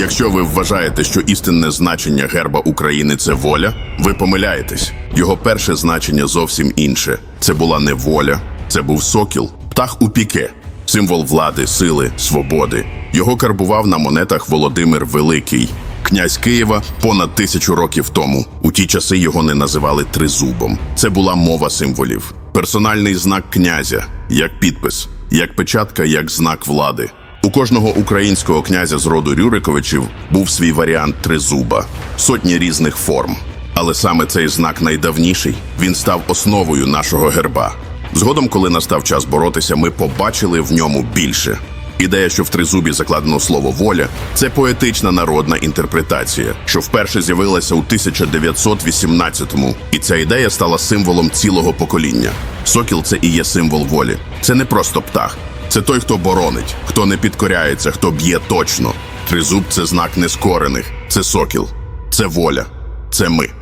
Якщо ви вважаєте, що істинне значення герба України це воля, ви помиляєтесь. Його перше значення зовсім інше. Це була не воля, це був сокіл, птах у піке, символ влади, сили, свободи. Його карбував на монетах Володимир Великий, князь Києва понад тисячу років тому. У ті часи його не називали тризубом. Це була мова символів, персональний знак князя, як підпис, як печатка, як знак влади. У кожного українського князя з роду Рюриковичів був свій варіант тризуба, сотні різних форм. Але саме цей знак найдавніший він став основою нашого герба. Згодом, коли настав час боротися, ми побачили в ньому більше. Ідея, що в тризубі закладено слово воля, це поетична народна інтерпретація, що вперше з'явилася у 1918-му. І ця ідея стала символом цілого покоління. Сокіл це і є символ волі. Це не просто птах, це той, хто боронить, хто не підкоряється, хто б'є точно. Тризуб це знак нескорених, це сокіл, це воля, це ми.